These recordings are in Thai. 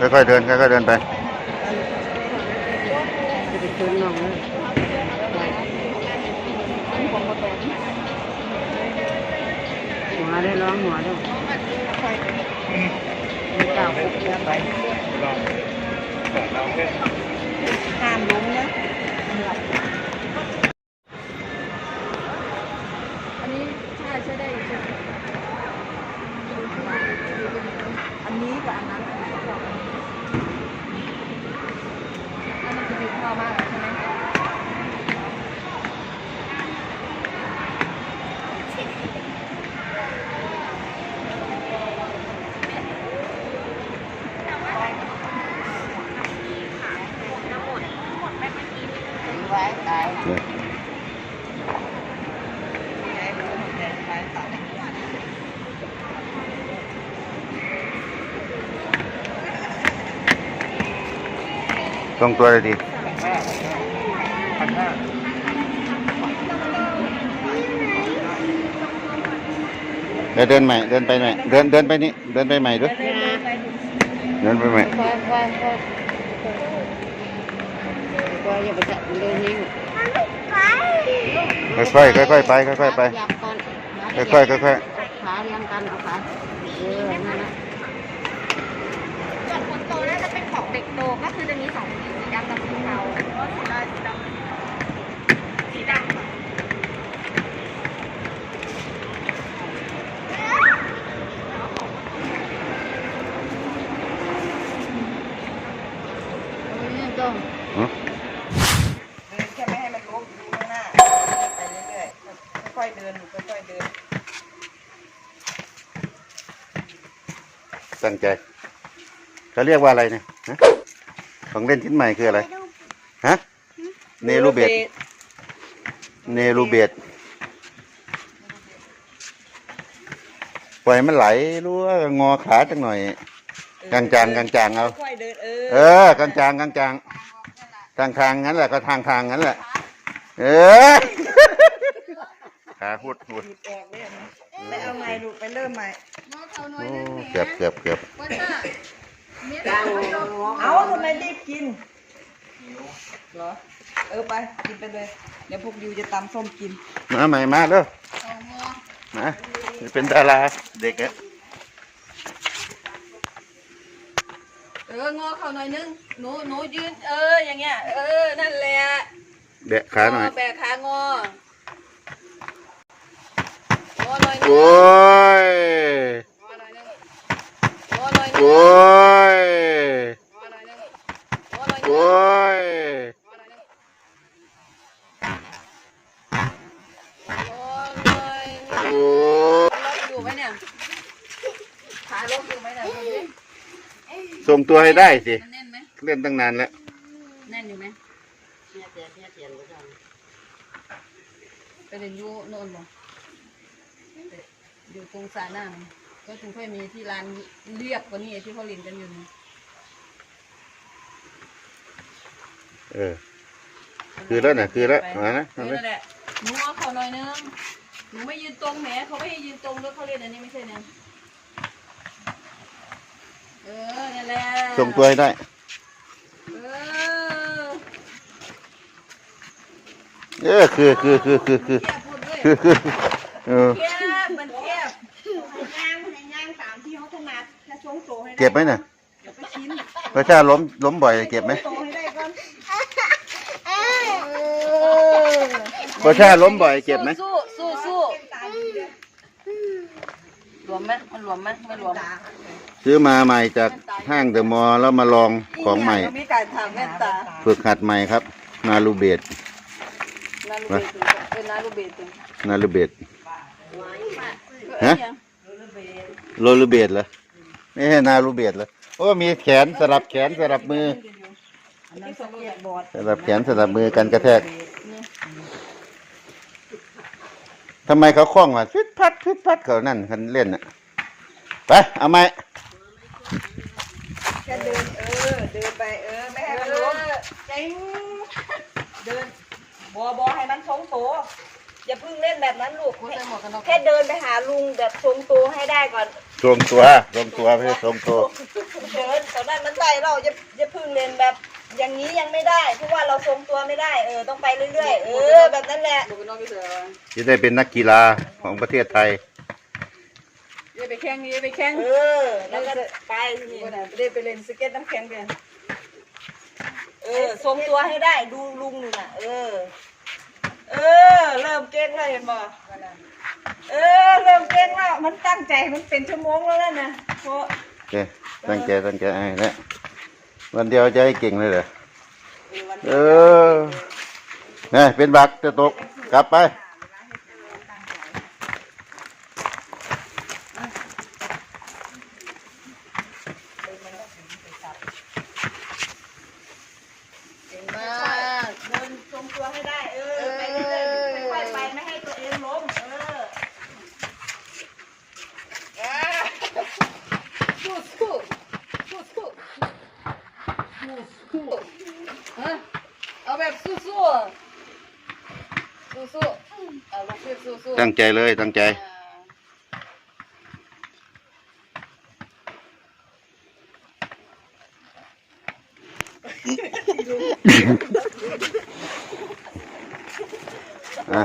ค่อยๆเดินค่อยๆเดินไปจะไปคืนน้องเลยหัวได้ร้องหัวได้ไม่กล้าคุกแล้วไปห้ามล้มนะ อันนี้ใช่ใช่ได้อยู่ใช่ไหม อันนี้กับอันนั้นอันไหนชอบ อันนั้นจะดีเข้ามากเลยใช่ไหม ไว้ตายเนี่ยไงดูหัวใจไปตัดตรง อยค่อยค่อยก็อย่าไปจับเดินนิ่งค่อยๆค่อยๆไปค่อยๆไปยับก่อนค่อยๆค่อยขาเรียงกันเอาขาเออนั่นแหละส่วนคนโตน่าจะเป็นของเด็กโตก็คือจะมีสองสีสีดำกับสีเทาก็สีดำสีดำสีดำค่ะ นี่ต้อง ๆหือ เดินแค่ไม่ให้มันล้มดูข้างหน้าไปเรื่อยๆค่อยๆเดินค่อยๆเดิน ตั้งใจเขาเรียกว่าอะไรเนี่ยฮะของเล่นชิ้นใหม่คืออะไรฮะเนรูเบตเนรูเบตปล่อยมันไหลรู้ว่างอขาจังหน่อยกลางๆกลางๆเอาค่อยๆเดินเออเออกลางๆกลางๆทางทางงั้นแหละก็ทางทางงั้นแหละ เออขาหุดหุดหลุดออกเลยนะไปเอาใหม่ลูกไปเริ่มใหม่ น้องเขาน้อยโอ้นึงแหมเกือบเกือบเกือบว่าจะเมียเราไม่ยอมเอาทำไมรีบกินเหรอ เออไปกินไปเลย เดี๋ยวพวกยูจะตำส้มกิน มาใหม่มาเร็วเอางอมาเป็นดาราเด็กอะเอองอเขาหน่อยนึงหนูหนูยืน เออ อย่างเงี้ย เออ นั่นแหละเดะขาหน่อยงแบกขางองอหน่อยนึงโอ้ย งอหน่อยนึงงอหน่อยนึง โอ้ยงอหน่อยนึงงอหน่อยนึงโอ้ยงอหน่อยนึงงอหน่อยนึงโอ้ล็อกอยู่ไหมเนี่ยขาล็อกอยู่ไหมเนี่ยดูดิส่งตัวให้ได้สิ มันแน่นไหมเล่นตั้งนานแล้ว แน่นอยู่ไหมเนี่ยเตียนเนี่ยเตียนก็ได้ไปเรียนอยูโน่นบ่อยู่ตรงสระน้ำ ก็ถึงค่อยมีที่ร้านเรียบกว่านี้ที่เขาเรียนกันอยู่นี่เออ คือแล้วน่ะคือแล้วมานะเออนั่นแหละหนูเอาเขาหน่อยนึงหนูไม่ยืนตรงแหมเขาไม่ให้ยืนตรงแล้วเขาเรียนอันนี้ไม่ใช่เนี่ยเออนั่นแหละส่งตัวให้ได้เออเออคือคือคือคือคือแคบพูดด้วยคือคือเออ เก็บไหมเนี่ยเดี๋ยวไปชิ้นพระชาล้มล้มบ่อยเก็บไหมโตให้ได้ก่อนพระชาล้มบ่อยเก็บไหมสู้สู้สู้ตาดีเลยหลวมไหมมันหลวมไหมไม่หลวมตาซื้อมาใหม่จากห้างเดอะมอลล์แล้วมาลองของใหม่ มีการถามแว่นตาฝึกหัดใหม่ครับ นาลูเบตนารูเบตุนเป็นนารูเบตุนนาลูเบตฮะฮะโรลูเบตเหรอ ไม่นาลูเบตเหรอโอ้มีแขนสลับแขนสลับมืออันนั้นสเก็ตบอร์ดสลับแขนสลับมือกันกระแทกทำไมเขาคล้องอะฟิตพัดฟิตพัดเขานั่นคันเล่นอะไปเอาไหมแค่เดินเออเดินไปเออไม่ให้มันล้มเจ๋งเดินบอบอให้มันชงโต อย่าเพิ่งเล่นแบบนั้นลูกใส่หมวกกันน็อกแค่เดินไปหาลุงแบบทรงตัวให้ได้ก่อน ทรงตัวทรงตัวไม่ใช่ทรงตัวเดินตอนนั้นมันใส่เราจะจะพึ่งเรียนแบบ อย่างนี้ยังไม่ได้เพราะว่าเราทรงตัวไม่ได้เออต้องไปเรื่อยๆเออแบบนั้นแหละดูน้องพี่เสือจะได้เป็นนักกีฬาของประเทศไทยอย่าไปแข่งอย่าไปแข่งเออแล้วก็ไปทีนี่วันไหนได้ไปเล่นสเก็ตน้ำแข็งกันเออทรงตัวให้ได้ดูลุงนี่น่ะเออ เออ เริ่มเก่งแล้วเห็นบ่เออ เริ่มเก่งแล้วมันตั้งใจมันเป็นชั่วโมงแล้วนั่นนะเพราะโอเคตั้งใจตั้งใจให้นะวันเดียวจะให้เก่งเลยเหรอเออนี่เป็นบักจะตกกลับไปเก่งมากเดินทรงตัวให้ได้ เออ ไปเรื่อยๆค่อยๆไปไม่ให้ตัวเองล้ม เออ สู้สู้สู้สู้สู้ฮะเอาแบบสู้สู้สู้สู้เอาลูกขึ้นสู้สู้ ตั้ง ใจเลยตั้งใจอะ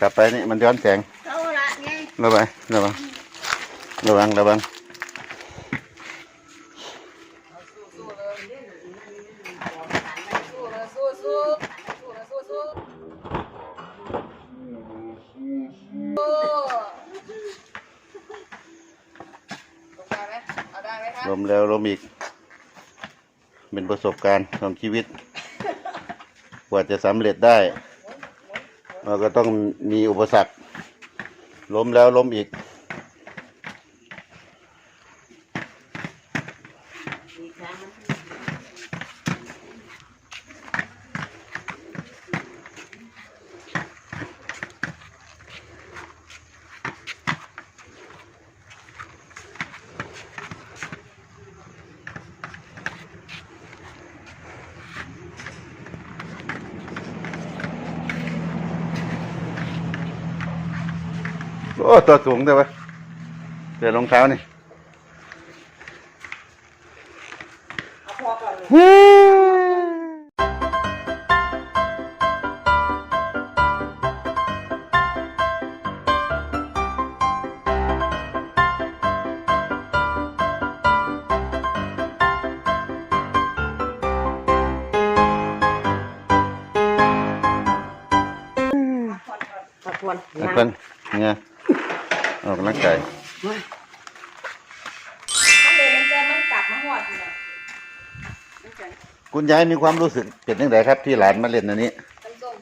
กลับไปนี่มันย้อนแสงเอาละไงระวังระวังระวังระวัง สู้เลยสู้สู้สู้เลยสู้สู้สู้ตกใจไหมเอาได้ไหมคะ ลมแล้วลมอีก เป็นประสบการณ์ของชีวิต กว่าจะสำเร็จได้เราก็ต้องมีอุปสรรคล้มแล้วล้มอีก ตัวสูงเลยวะเดี๋ยวรองเท้านี่เอาพอก่อนเลย ขอบคุณแล้วเพิ่นไง ออกกำลังกายมันเดินแต่มันกลับมาหอดอยู่น่ะคุณยายมีความรู้สึกเป็นยังไงครับ ที่หลานมาเล่นอันนี้น้ำส้ม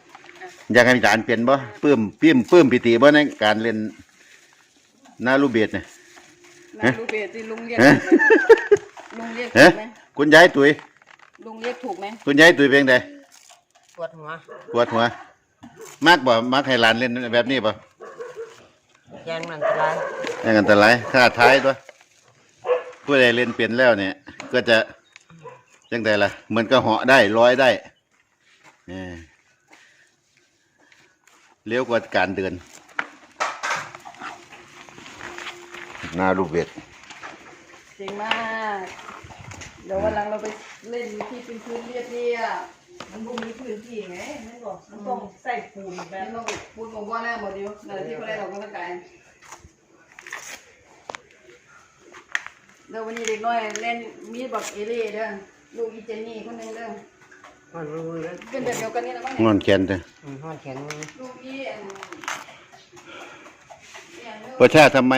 อยากให้หลานเปลี่ยนบ่ปลื้มปลื้มปลื้มปิติบ่ในการเล่นหน้ารูปเบียดเนี่ย นาลูเบสที่ลุงเรียกฮะ ลุงเรียกฮะถูกไหมคุณยายตุยลุงเรียกถูกไหมคุณยายตุยเป็นไงปวดหัวปวดหัวมากบ่มักให้หลานเล่นแบบนี้บ่ ยันมันตรายอย่างอันตรายค่าท้ายด้วยผู้ใดเล่นเปลี่ยนแล้วเนี่ย ก็จะจังไดล่ะเหมือนก็เหาะได้ร้อยได้เออเร็วกว่าการเดินหน้ารูปเบ็ดเจ๋งมาก เดี๋ยววันหลังเราไปเล่นที่เป็นพื้นเรียบเรียบ มันบ่มีพื้นที่ไงมันบอกมันต้องใส่ปูนแบแบบบเราพูดของว่าแน่หมดเดียวเดี๋ยวที่เขาได้ออกกำลังกายเดี๋ยววันนี้เด็กน้อยเล่นมีดบอกเอเล่เด้อลูกอีเจนนี่คนหนึงเด้อมันรู้เลยเป็นแบบเดียวกันนี่นะมั้งงเนี่ยอนแขนเถอะหอดแขนมันลูกอีอันเนี่ยเนอะประชาทำไม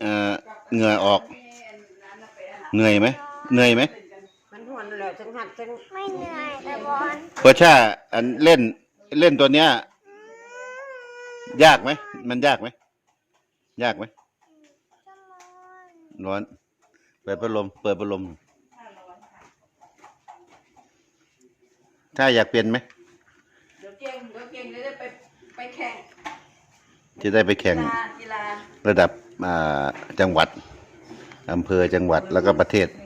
เอ่อเหงื่อออกเหนื่อยไหมเหนื่อยไหมมัน หอนแล้วทั้งหัดทั้งไม่เหนื่อยแต่บอลประชาอันเล่นเล่นตัวเนี้ย ยากไหมมันยากไหมยากไหมร้อนเปิดพัดลมเปิดพัดลมถ้าอยากเปลี่ยนไหมเดี๋ยวเก่งเดี๋ยวเก่งเดี๋ยวได้ไปไปแข่งจะได้ไปแข่งกีฬากีฬาระดับอ่าจังหวัดอำเภอจังหวัดแล้วก็ประเทศเออ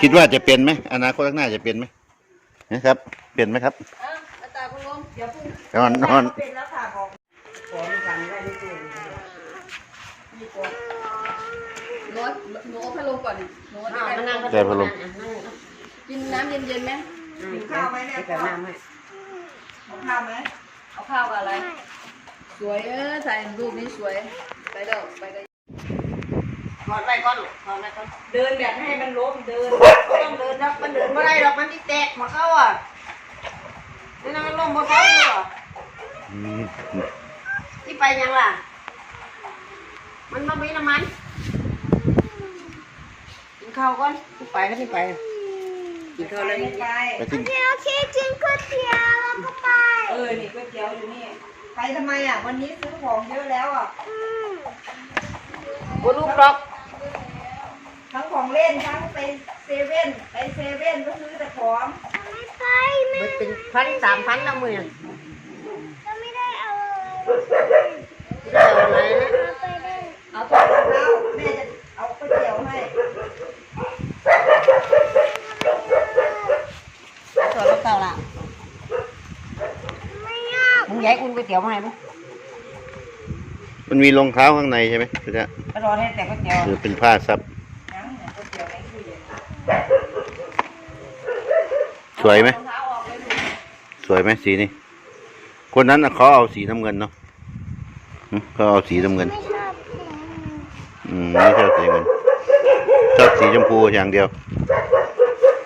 คิดว่าจะเป็นไหมอนาคตข้างหน้าจะเป็นไหมนะครับ เป็นไหมครับอะอาตาคุณลุงเดี๋ยวพรุ่งนอนนอนเป็นแล้วค่ะบอกขอมีกันได้ด้วยตัวมีตัวหนูหนูเอาพัดลมก่อนหนูอ้าวมานั่งแต่พัดลมกินน้ำเย็นๆไหมกินข้าวไหมแม่แต่พ่อน้ำให้เอาข้าวไหมเอาข้าวกับอะไร สวยเออถ่ายรูปนี้สวย ไปเด้อไปเด้อ ถอดไว้ก่อนลูกถอดไว้ก่อนเดินแบบให้มันล้มเดินไม่ต้องเดินนะมันเดินไม่ได้หรอกมันที่แตกหมาเข้าอะนี่นะมันลงมาเข้าอยู่อะอืมที่ไปยังล่ะ มันมามีน้ำมันกินข้าวก่อนที่ไปก็ที่ไปกินข้าวแล้วไม่นี่ไปไปที่โอเคกินก๋วยเตี๋ยวแล้วก็ไป เออนี่ก๋วยเตี๋ยวอยู่นี่ไปทำไมอะ วันนี้ซื้อของเยอะแล้วอะกูลูกหรอก ทั้งของเล่นทั้งไปเซเว่นไปเซเว่นก็ซื้อแต่ของไม่ไปมันเป็นพันสามพันละหมื่นก็ไม่ได้เอาจะเอาอะไรนะเอาไปได้เอาตัวรองเท้าแม่จะเอาก๋วยเตี๋ยวให้ตัวลูกเต่าล่ะไม่ยากมึงย้ายอุ่นก๋วยเตี๋ยวมาให้มั้งมันมีรองเท้าข้างในใช่ไหมพี่จ๊ะไปรอให้แต่ก๋วยเตี๋ยวหรือเป็นผ้าซับ ยังเนี่ยก๋วยเตี๋ยวในตู้เย็น สวยไหมรองเท้าออกเลยลูกสวยไหมสีนี้คนนั้นน่ะเขาเอาสีน้ำเงินเนาะหึเขาเอาสีน้ำเงินไม่ชอบแข็งอืมไม่ชอบสีเงินชอบสีชมพูอย่างเดียว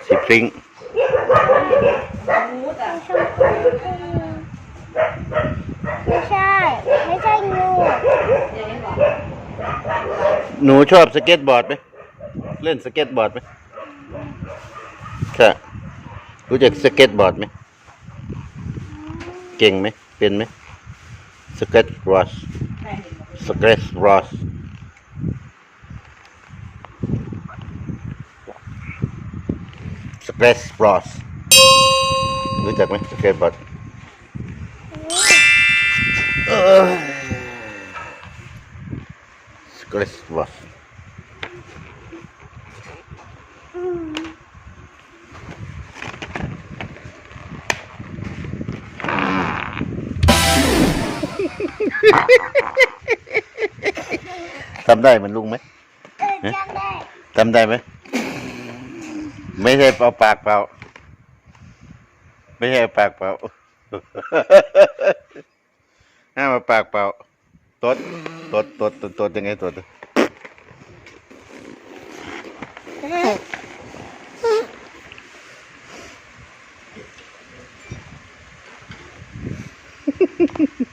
สีพริ้งมูดอะชมพูไม่ใช่ ไม่ใช่งูหนูชอบสเก็ตบอร์ดไหม เล่นสเก็ตบอร์ดไหมค่ะ รู้จักสเก็ตบอร์ดไหม เก่งไหม เป็นไหม สเก็ตบอร์ดสเก็ตบอร์ดสเก็ตบอร์ดรู้จักไหมสเก็ตบอร์ดสเก็ตบอร์ด ทำได้เหมือนลุงไหมจำได้ทำได้ไหมไม่ใช่เอาปากเปล่า ไม่ใช่ปากเปล่าห้ามาปากเปล่าตดตดตดตดตดยังไงตดฮึ